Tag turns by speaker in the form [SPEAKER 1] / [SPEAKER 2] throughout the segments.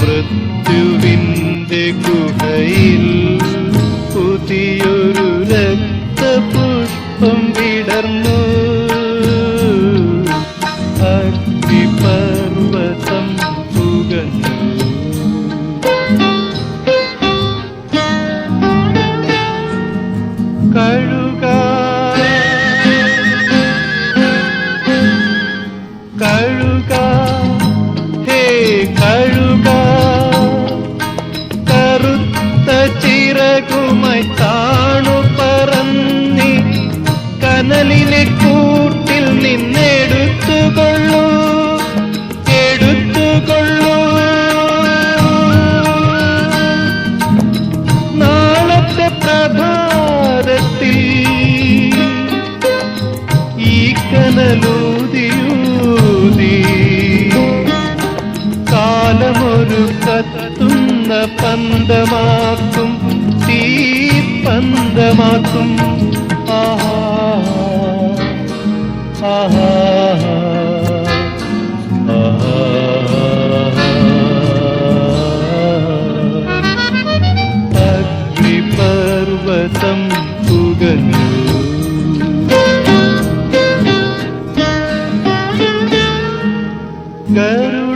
[SPEAKER 1] മൃത്യുവിന്റെ ഗുഹയിൽ പുതിയൊരു രക്തപുഷ്പം വിടർന്നു. അഗ്നിപർവതം പുകഞ്ഞു. കഴുക. കഴുക. ഹേ കഴുക എടുത്തുകൊള്ളൂ നാളത്തെ പ്രഭാതത്തിൽ ഈ കാലമൊരു കത്തുന്ന പന്തമാക്കും തീ പന്തമാക്കും. ആഹാ ആഹാ. അഗ്നിപർവതം പുകഞ്ഞു. ഗരുഡ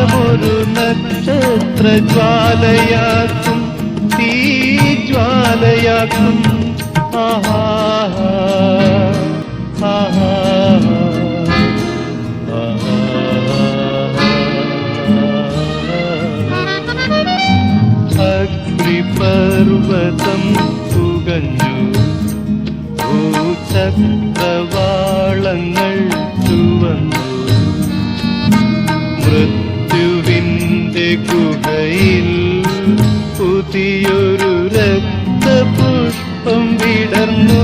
[SPEAKER 1] കാലമൊരു നക്ഷത്ര ജ്വാലയാക്കും തീ ജ്വാലയാക്കും ആഹാ ആഹാ. അഗ്നിപർവതം പുകഞ്ഞു ഭൂചക്രവാളങ്ങൾ ഗുഹയിൽ പുതിയൊരു രക്തപുഷ്പം വിടർന്നു.